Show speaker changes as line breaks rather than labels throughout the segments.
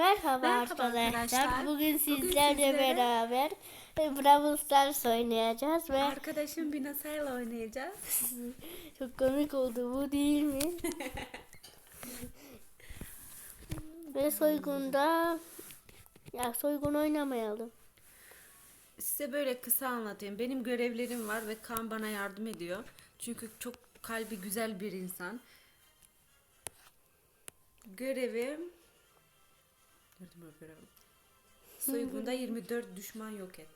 Merhaba,
Merhaba
arkadaşlar.
arkadaşlar.
Bugün
Bugün
sizlerle
sizlere-
beraber Brawl Stars oynayacağız ve
Arkadaşım Binasa'yla oynayacağız.
çok komik oldu bu değil mi? ve soygunda ya soygun oynamayalım.
Size böyle kısa anlatayım. Benim görevlerim var ve Kaan bana yardım ediyor. Çünkü çok kalbi güzel bir insan. Görevim... Bu görevim? Soygunda 24 düşman yok et.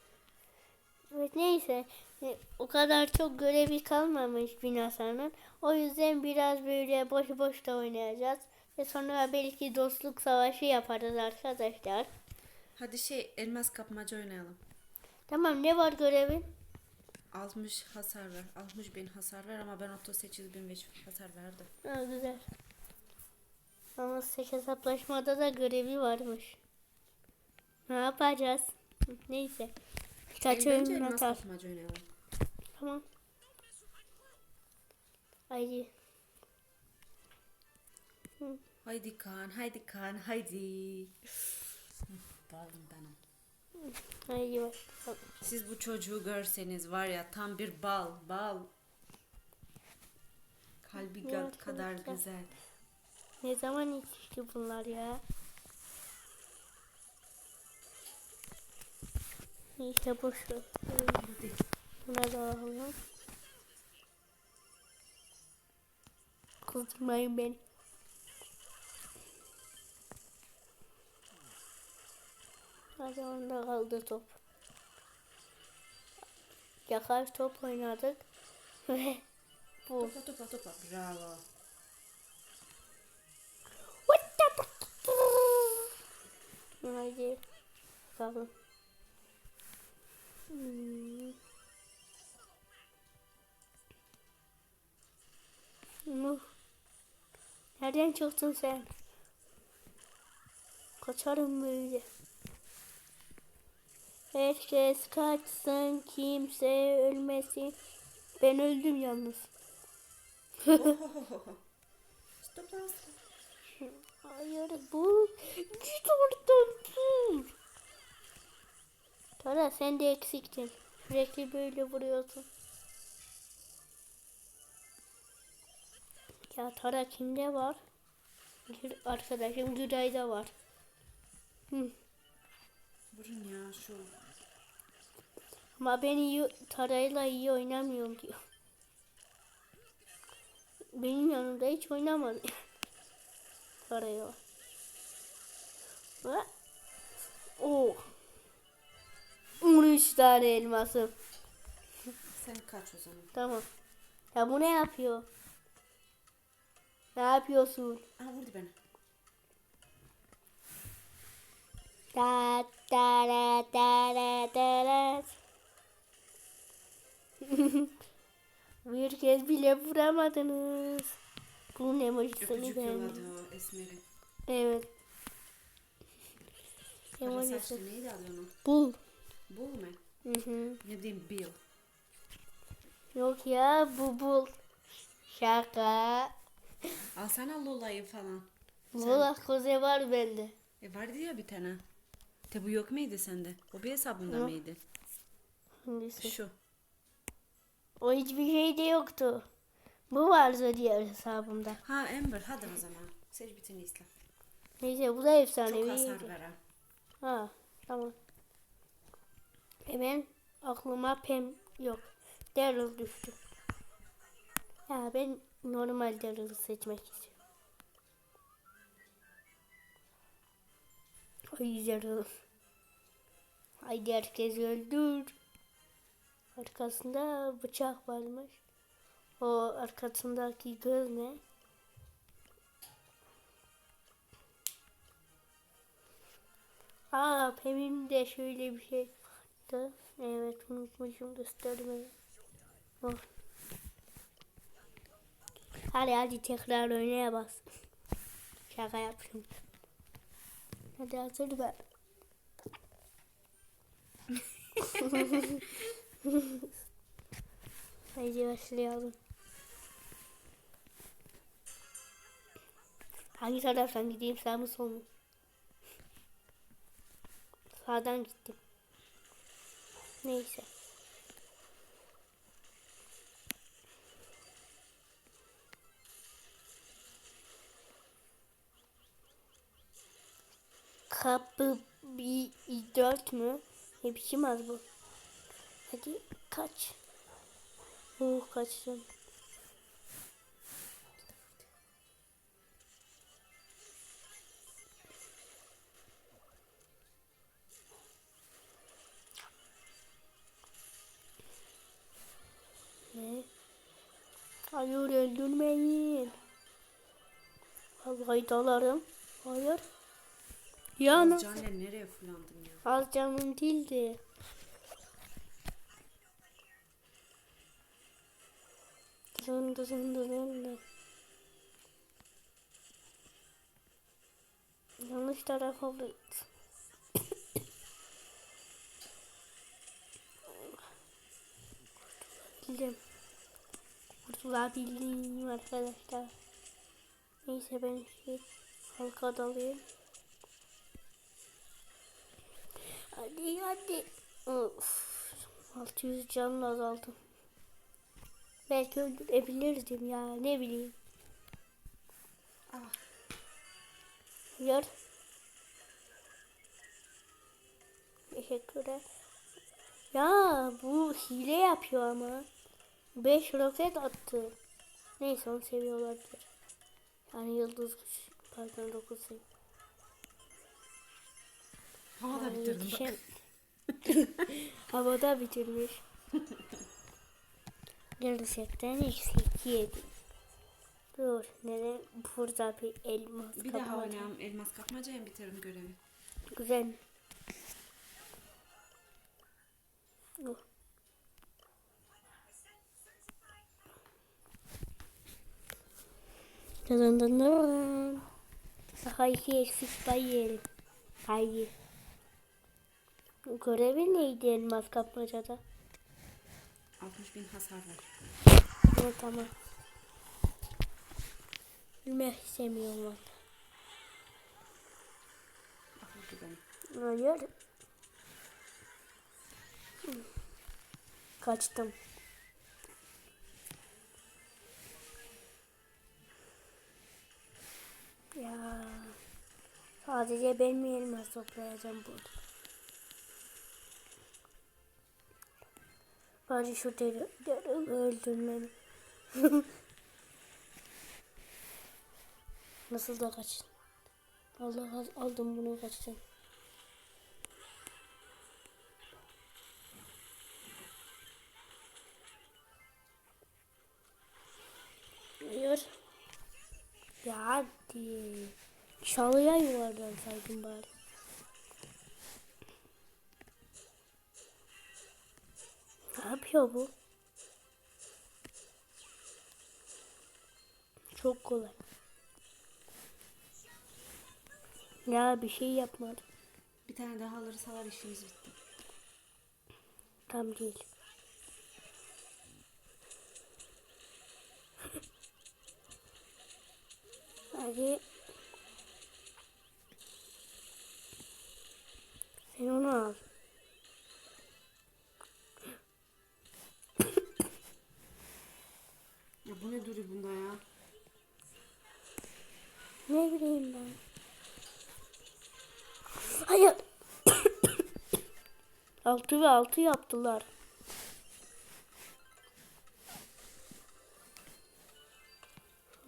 Evet neyse e, o kadar çok görevi kalmamış Binasa'nın. O yüzden biraz böyle boş boş da oynayacağız. Ve sonra belki dostluk savaşı yaparız arkadaşlar.
Hadi şey elmas kapmaca oynayalım.
Tamam ne var görevin?
60 hasar ver. 60 bin hasar ver ama ben 38 bin hasar verdim.
Ha, güzel. Ama seç hesaplaşmada da görevi varmış. Ne yapacağız? Neyse. Kaç
Bence
oyun atar. Tamam. Haydi.
Haydi Kaan, haydi Kaan, haydi. Balım benim.
Haydi bakalım.
Siz bu çocuğu görseniz var ya tam bir bal, bal. Kalbi kadar güzel.
Ne zaman yetişti bunlar ya? Neyse boş ver. Buna da alalım. Kızdırmayın beni. Hadi onda kaldı top. Yakar top oynadık. Ve bu.
Topa topa topa. Bravo.
Haydi. Bakalım. Hmm. Nuh. Nereden çıktın sen? Kaçarım böyle. Herkes kaçsın, kimse ölmesin. Ben öldüm yalnız.
Stop.
Hayır bu. Git oradan dur. Tara sen de eksiktin. Sürekli böyle vuruyorsun. Ya Tara kimde var? Bir arkadaşım Gülay'da var. Hı.
Vurun ya şu.
Ama ben iyi, Tara'yla iyi oynamıyorum diyor. Benim yanımda hiç oynamadı. Tara'ya var. Ve... Oh. 13 tane elmasım.
Sen kaç o zaman.
Tamam. Ya bu ne yapıyor? Ne yapıyorsun?
Aa vurdu beni.
Da da da da da da da. Bir kez bile vuramadınız. Bunun emojisini beğendim.
o esmeri.
Evet. Emojisi.
saçlı neydi adı onun?
Bul.
Bul mu?
Hı hı.
Ne diyeyim Bill.
Yok ya bu bul. Şaka.
Alsana Lola'yı falan.
Bula koze var bende.
E vardı ya bir tane. De bu yok muydu sende? O bir hesabında
Yok.
mıydı?
Hangisi?
Şu.
O hiçbir şeyde yoktu. Bu vardı diğer hesabımda.
Ha Amber hadi o zaman. Seç bitini izle.
Neyse bu da efsanevi.
Çok hasar veren.
Ha tamam. Hemen aklıma Pem yok. Daryl düştü. Ya ben normal Daryl'ı seçmek istiyorum. Ay Daryl. Haydi herkes öldür. Arkasında bıçak varmış. O arkasındaki göz ne? Aa Pem'in de şöyle bir şey vardı. Evet unutmuşum göstermeyi. Oh. Hadi hadi tekrar oynaya bas. Şaka yapıyorum. Hadi hazır ver. Haydi başlayalım. Hangi taraftan gideyim sağ mı sol mu? Sağdan gittim. Neyse. Kapı bir dört mü? Ne biçim az bu? Hadi kaç. Oh kaçtım. Öldürmeyin. Vallahi dalarım. Hayır. Ya nasıl?
Caner nereye fırlandın ya?
Az canım değildi. Dızın dızın dızın dızın. Yanlış tarafa oldu. Kurtulabildim. Kurtulabildim arkadaşlar. Neyse ben şey halka dalayım. Hadi hadi. Of. 600 canlı azaldı. Belki öldürebilirdim ya ne bileyim.
Ah,
Hayır. Teşekkürler. Ya bu hile yapıyor ama. 5 roket attı. Neyse onu seviyor olabilir. Yani yıldız pardon 9 seviyor.
havada
Yani
bitirdim bak.
yetişem- Havada bitirmiş. Gerçekten eksik yedi. Dur, neden burada bir elmas
Bir daha
kapmaca?
oynayalım elmas kapmacaya bitirelim görevi.
Güzel. Oh. Dın dın dın. Daha iki eksik bayıl. Hayır. Görevi neydi elmas kapmacada?
60 bin hasar var.
Evet tamam. Bilmek istemiyorum. Hayır. Kaçtım. Ya. Sadece ben mi elmas toplayacağım burada? Bari şu deri, deri. Nasıl da kaçtın? Allah al- aldım bunu kaçtım. Çalıya yuvardan saydım bari. Ne yapıyor bu? Çok kolay. Ya bir şey yapmadı.
Bir tane daha alırsa var işimiz bitti.
Tam değil. Hadi. Sen onu al.
Ya bu ne duruyor bunda ya?
Ne bileyim ben. Hayır. altı ve altı yaptılar.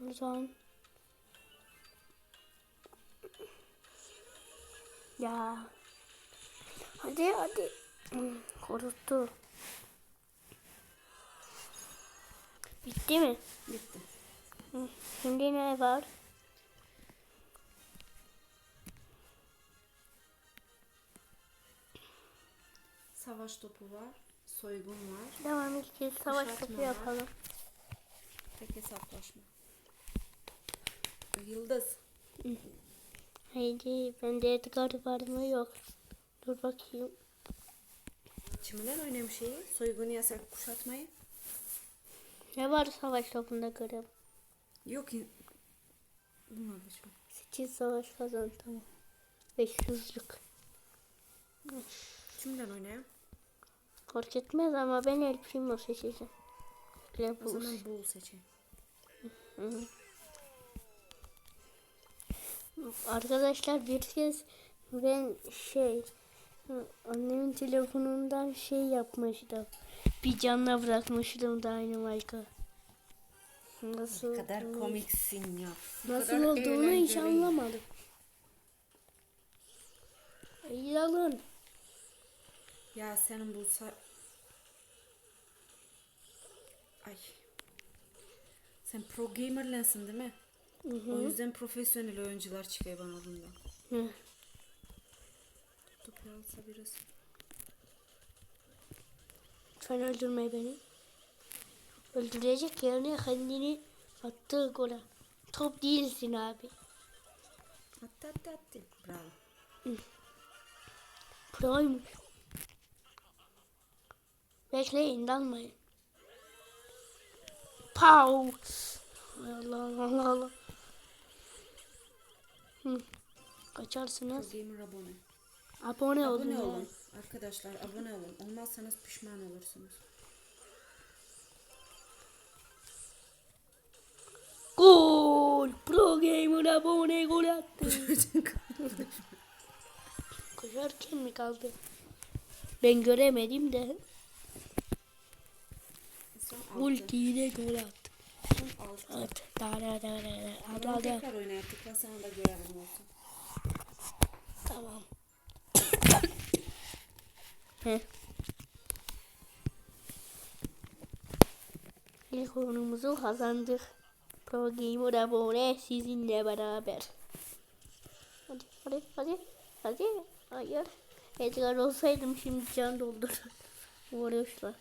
Buradan. Ya. Hadi hadi. Korktu. Bitti mi?
Bitti.
Şimdi ne var?
Savaş topu var. Soygun var.
Devam ilk savaş
Kuşatma
topu
var.
yapalım.
Tek hesaplaşma. Yıldız.
Haydi bende Edgar var mı yok. Dur bakayım.
Kimler oynamış şeyi? Soygunu yasak kuşatmayı.
Ne var savaş topunda görev?
Yok. in- Bulmamışım.
8 savaş kazan tamam. 500'lük.
Kimden oynayayım?
Fark etmez ama ben El Primo seçeceğim.
O
Lepus.
zaman Bull seçeyim.
Arkadaşlar bir kez ben şey annemin telefonundan şey yapmıştım. Bir canla bırakmıştım Dynamite'ı. Nasıl,
Ne kadar komiksin ya. Ne
nasıl olduğunu hiç anlamadım. Ey alın.
Ya senin bu sa... Ay. Sen pro gamerlensin değil mi? O yüzden profesyonel oyuncular çıkıyor bana bundan.
Hı.
Topu alsa biraz.
Lütfen öldürme beni. Öldürecek yerine kendini attığı gole. Top değilsin abi.
Attı attı attı. Bravo.
Proymuş. Bekleyin dalmayın. Pow. Allah Allah Allah. Hı. Kaçarsınız.
Gamer abone.
Abone olun.
Abone olun. Arkadaşlar abone olun. Olmazsanız pişman olursunuz.
Gol. Pro Gamer abone gol attı. Koşarken mi kaldı? Ben göremedim de.
Altı.
Ultiyle gol attı. Evet.
Tekrar oynayıp tıklasana da görevim olsun.
Tamam. Heh. İlk oyunumuzu kazandık. Pro Gamer abone sizinle beraber. Hadi hadi hadi. Hadi. Hayır. Edgar olsaydım şimdi can doldurur. Vuruyorlar.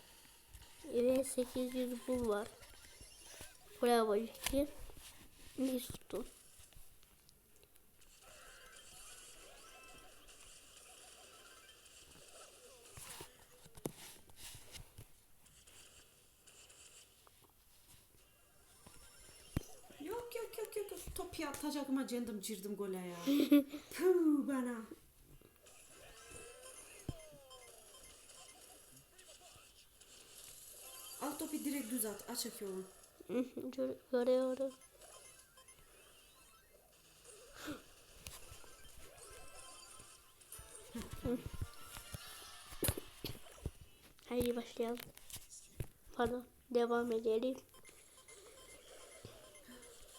Evet 800 bul var. Bravo Jackie. İyi tuttun.
Yok yok yok yok. yok. Top ya atacakıma cendim cirdim gole ya. Puh bana. Al topu direkt düz at. Açık yolu.
Hı hı, gör- Görüyorum. Haydi başlayalım. Pardon. Devam edelim.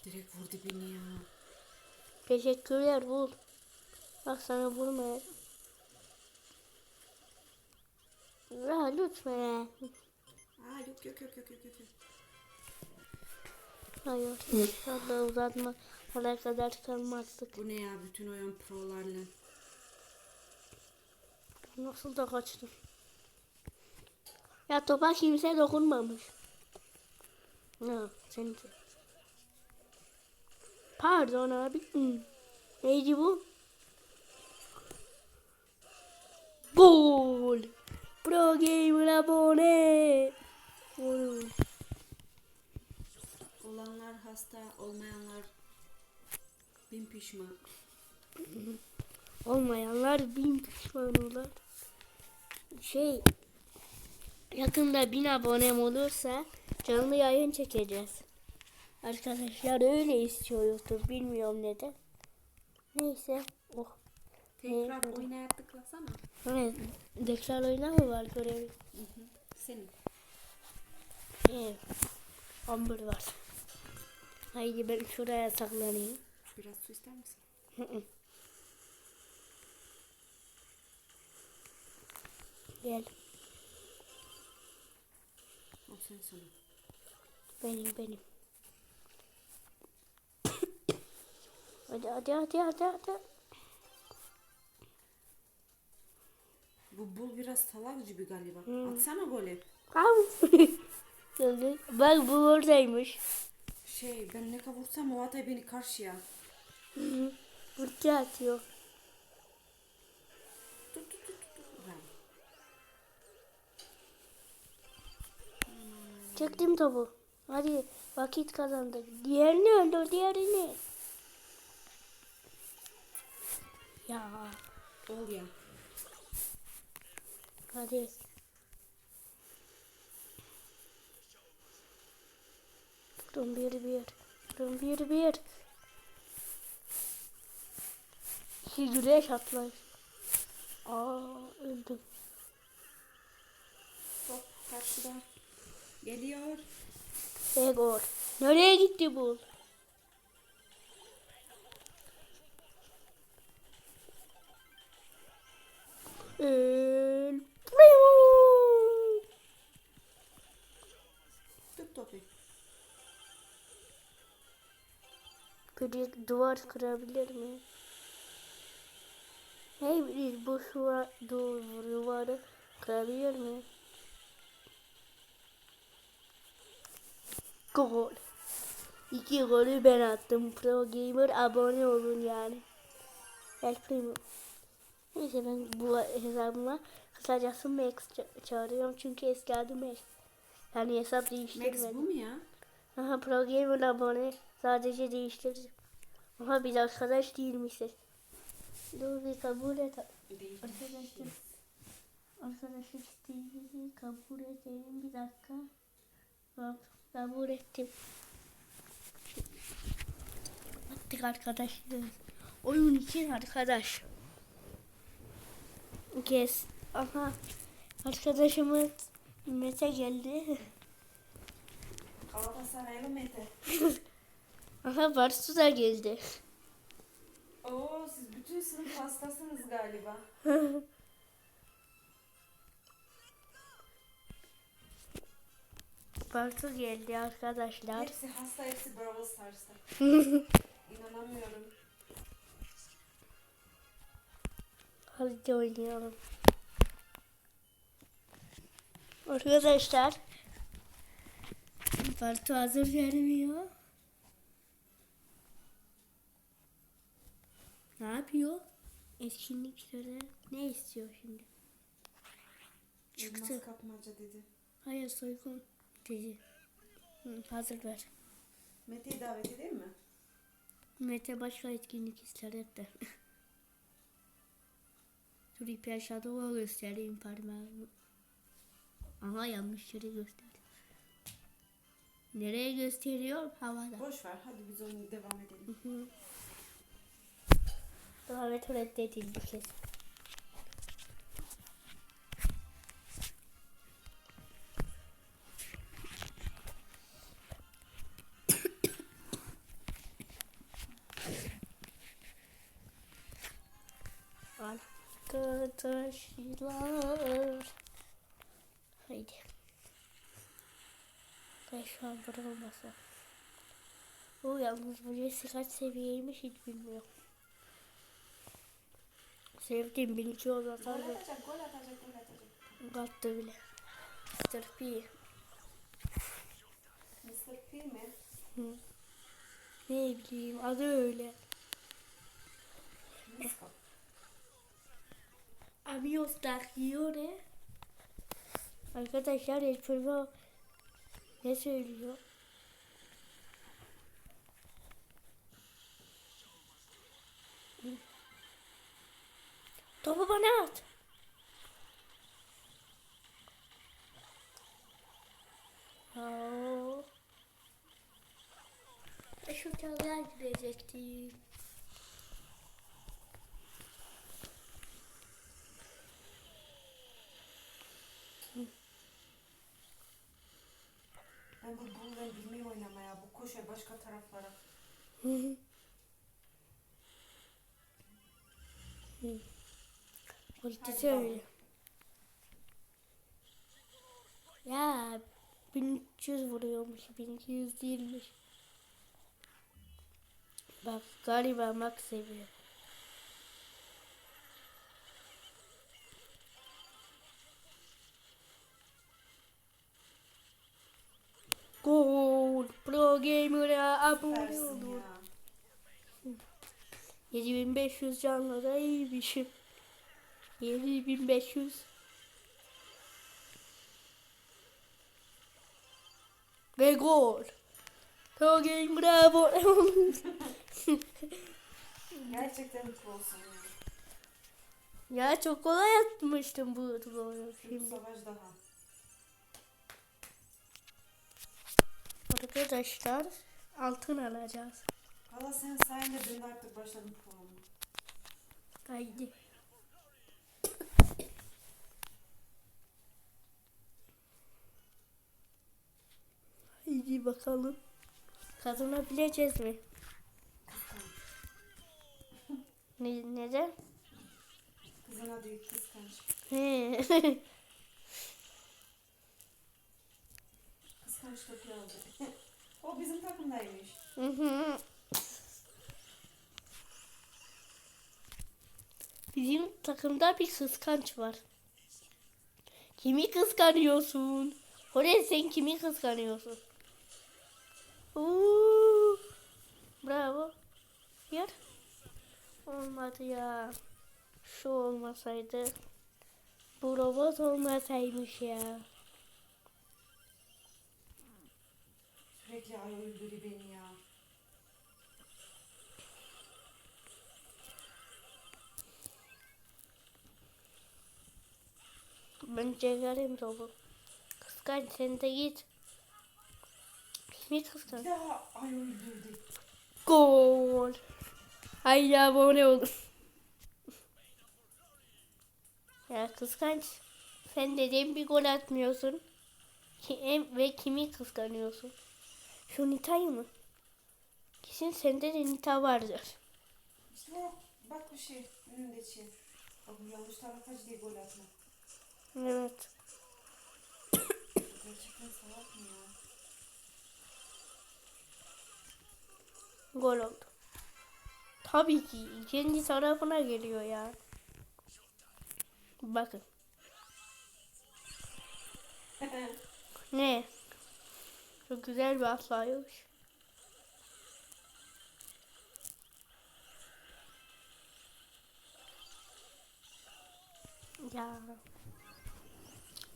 Direkt vur dibini ya.
Teşekkürler bul. Bak sana vurmaya. Ya lütfen.
Aa yok yok yok yok yok yok.
Hayır. İnşallah uzatma. Oraya kadar kalmazdık.
Bu ne ya bütün oyun prolarla.
Nasıl da kaçtım. Ya topa kimse dokunmamış. Ha, sen de. Pardon abi. Neydi bu? Gol. Pro Gamer abone.
Olanlar hasta, olmayanlar bin pişman.
Olmayanlar bin pişman olur. Şey yakında bin abonem olursa canlı yayın çekeceğiz. Arkadaşlar öyle istiyor YouTube. Bilmiyorum neden. Neyse. Oh.
Tekrar
Evet.
oynaya tıklasana.
Evet. Deklar oyuna mı var görevi?
Senin.
Evet. Amber var. Haydi ben şuraya saklanayım.
Biraz su ister misin?
Hı hı. Gel.
O sen sana.
Benim benim. Hadi hadi hadi hadi hadi.
Bu bul biraz salak gibi galiba.
Hmm.
Atsana golü.
Bak bu oradaymış.
Şey ben ne kavursam o atay beni karşıya.
Burcu atıyor.
Bravo.
Çektim topu. Hadi vakit kazandık. Diğerini öldür diğerini. Ya
Ol ya.
Hadi. Durum bir bir. Durum bir bir. İki güneş atlar. Aa öldüm.
Hop karşıda. Geliyor.
Egor. Nereye gitti bu? El.
Tut topu.
Kırık duvar kırabilir mi? Hey biz bu duvar, du- duvarı kırabilir mi? Gol. İki golü ben attım. Pro Gamer abone olun yani. El Primo. Neyse ben bu hesabıma kısacası Max ça- çağırıyorum çünkü eski adı Max. Yani hesap
Max
değiştirmedim.
bu mu ya?
Aha Pro Gamer abone sadece değiştirdim. Aha biz arkadaş değilmişiz. Dur bir kabul et. Arkadaşlar. Arkadaşlar isteğinizi kabul edelim bir dakika. Bak kabul ettim. Attık arkadaşlar. Oyun için arkadaş. Kes. Aha. Arkadaşımız Mete geldi.
Galatasaraylı Mete.
Aha Barsu da geldi.
Oo siz bütün sınıf hastasınız galiba.
Bartu geldi arkadaşlar.
Hepsi hasta, hepsi Brawl Stars'ta. İnanamıyorum.
Hadi oynayalım. Arkadaşlar. Bartu hazır vermiyor. Ne yapıyor? Etkinliklere ne istiyor şimdi? Çıktı.
Elmas kapmaca dedi.
Hayır soygun dedi. Hı, hazır ver.
Mete'yi davet edeyim mi?
Mete başka etkinlik ister de. Dur İper Shadow'a göstereyim parmağımı. Ama yanlış yere gösterdim. Nereye gösteriyor? Havada.
Boş ver hadi biz onu devam edelim.
Hı. Davet reddedildi kesin. Arkadaşlar. Haydi. Ben şu an burada olmasa. Bu yalnız bu Jesse kaç seviyeymiş hiç bilmiyorum. Sevdiğim birinci oldu
Gol
atar ve
atacak, gol atacak, gol atacak.
attı bile. Mr. P.
Mr. P mi?
Ne bileyim adı öyle.
Misko.
Amigos da Fiore. Arkadaşlar El Primo ne söylüyor? Topu bana at. E şu çalıya girecektim.
Ben bu bull'dan bilmeyi oynamaya, bu koşuyor başka taraflara.
Hı hı. Hı. Politikası öyle. Ya 1300 vuruyormuş, 1200 değilmiş. Bak galiba max seviye. Gol! Pro Gamer'a abone olun.
ya.
7500 canlı da iyiymişim. 7500. Ve gol. Pro Game bravo.
Gerçekten prosun ya.
Ya çok kolay atmıştım bu
Bir
şimdi.
savaş daha.
Arkadaşlar altın alacağız.
Valla senin sayende ben de artık başladım programı.
Haydi. Haydi bakalım. Kazanabileceğiz mi? Ne, neden?
Kızına diyor kıskanç.
He.
Kıskanç topu aldı. o bizim takımdaymış.
Hı hı. Bizim takımda bir kıskanç var. Kimi kıskanıyorsun? Oraya sen kimi kıskanıyorsun? Oo, bravo. Yer. Olmadı ya. Şu olmasaydı. Bu robot olmasaymış ya.
Sürekli ay öldürü beni ya.
Ben çekerim robot. Kıskanç sen de git. Kimi kıskanç?
Daha ay öldürdü.
Gol. Haydi abone olun. ya kıskanç. Sen neden bir gol atmıyorsun? Ki, ve kimi kıskanıyorsun? Şu Nita'yı mı? Kesin sende de Nita vardır.
İşte bak, bir şey önünde. Bak bu yanlış tarafa diye gol atma.
Evet.
Gerçekten salak mı ya?
Gol oldu. Tabii ki kendi tarafına geliyor ya. Bakın. Ne? Çok güzel bir atlayış. Ya.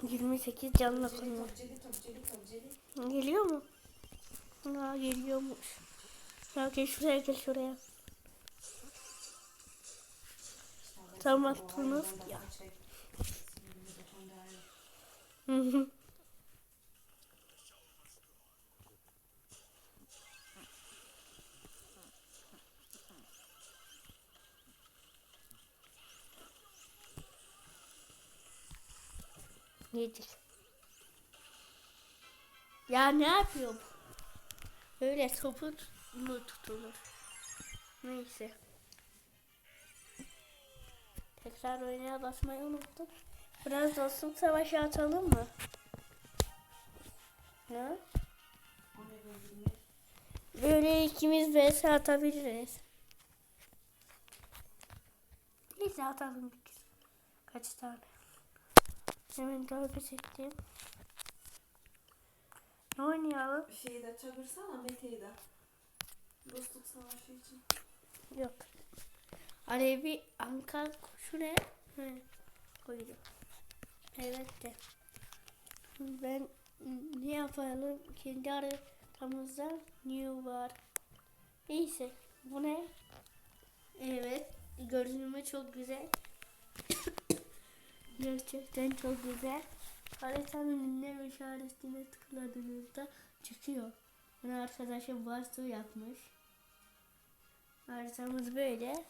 28 canlı
Topçeli
konuyor.
topçeli topçeli topçeli.
Geliyor mu? Ha geliyormuş. Ya gel şuraya gel şuraya. Tam attınız ya. Hı hı. Nedir? Ya ne yapıyor bu? Öyle topu mu tutulur? Neyse. Tekrar oynaya basmayı unuttum. Biraz dostluk savaşı atalım mı? Ne? Böyle ikimiz vs atabiliriz. Neyse atalım. Kaç tane? Hemen dalga çektim. Ne oynayalım?
Şeyi de çağırsana Mete'yi de. Dostluk savaşı için.
Yok. Alevi Ankara şu ne? He, koydum. Evet de. Ben ne yapalım? Kendi haritamızda new var. Neyse. Bu ne? Evet. Görünümü çok güzel. Gerçekten çok güzel. Haritanın ünlem işaretine tıkladığınızda çıkıyor. Bunu arkadaşım Bartu yapmış. Haritamız böyle.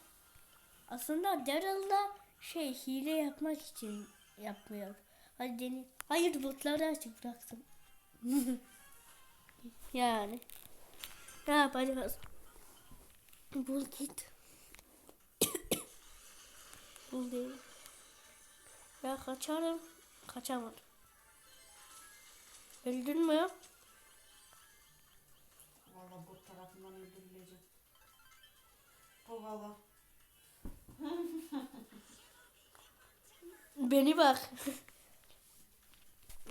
Aslında Daryl'da şey hile yapmak için yapmıyor. Hadi dene. Hayır botları açık bıraktım. yani. Ne yapacağız? Bul git. Bul değil. Ya kaçarım. Kaçamadım. Öldün mü?
Valla bot tarafından öldürüleceğim. O valla.
Beni bak.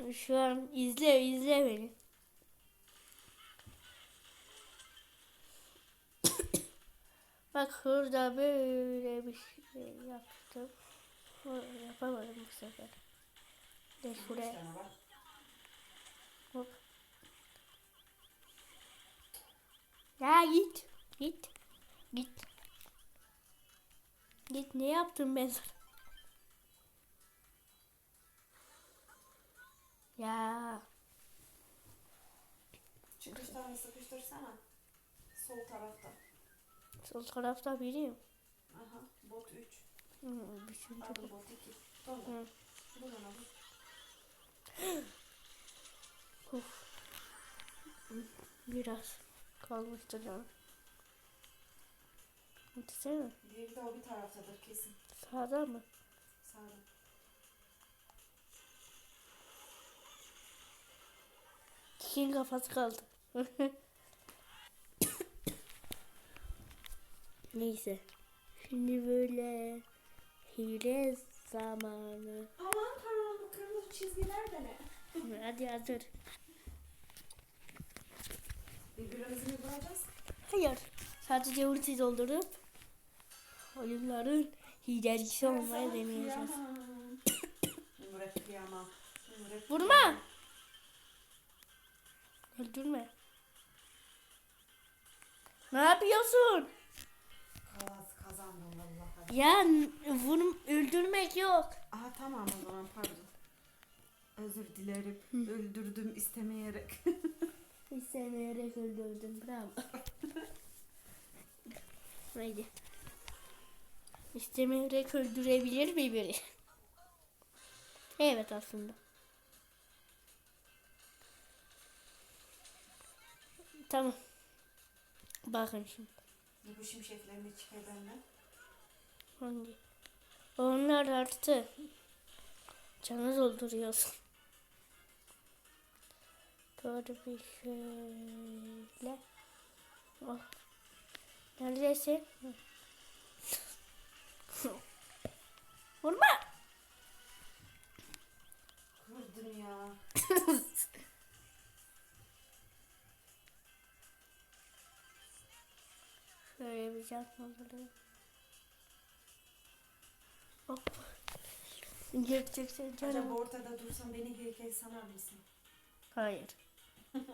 Şu an izle izle beni. bak şurada böyle bir şey yaptım. Yapamadım bu sefer. De şuraya. Hop. Ya git. Git. Git. Git ne yaptım ben sana? Ya.
Çıkış tane sıkıştırsana. Sol tarafta.
Sol tarafta bileyim.
Aha bot 3.
Üçüncü.
Pardon bot 2. Sonra.
Hı.
Buradan alın.
Uf. Biraz kalmıştır canım. Gitsene.
Diğeri de o bir taraftadır kesin.
Sağda mı?
Sağda.
Kikin kafası kaldı. Neyse. Şimdi böyle hile zamanı.
Aman tanrım bu kırmızı çizgiler de ne?
Hadi hazır.
Birbirimizi mi vuracağız?
Hayır. Sadece ulti doldurup oyunların hilecisi olmaya deneyeceğiz. Vurma! Öldürme. Ne yapıyorsun?
Kaz kazandım vallahi.
Ya vur, öldürmek yok.
Aha tamam o zaman pardon. Özür dilerim. Öldürdüm istemeyerek.
İstemeyerek öldürdün. Bravo. Haydi. İstemeyerek öldürebilir mi biri? Evet aslında. Tamam. Bakın şimdi.
Bu şimşeklerini çıkar benden.
Hangi? Onlar arttı. Canı dolduruyorsun. Böyle bir şöyle. Oh. Neredesin? Vurma!
Kırdın ya.
Şöyle bir yapma buraya. Hop. Gerçekten
Acaba
canım.
ortada dursan beni heykel sanar mısın?
Hayır.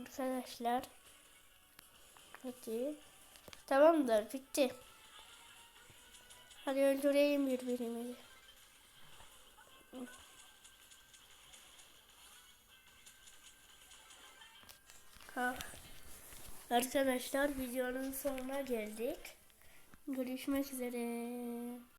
Arkadaşlar. Hadi. Tamamdır. Bitti. Hadi öldüreyim birbirimizi. Ha. Arkadaşlar videonun sonuna geldik. Görüşmek üzere.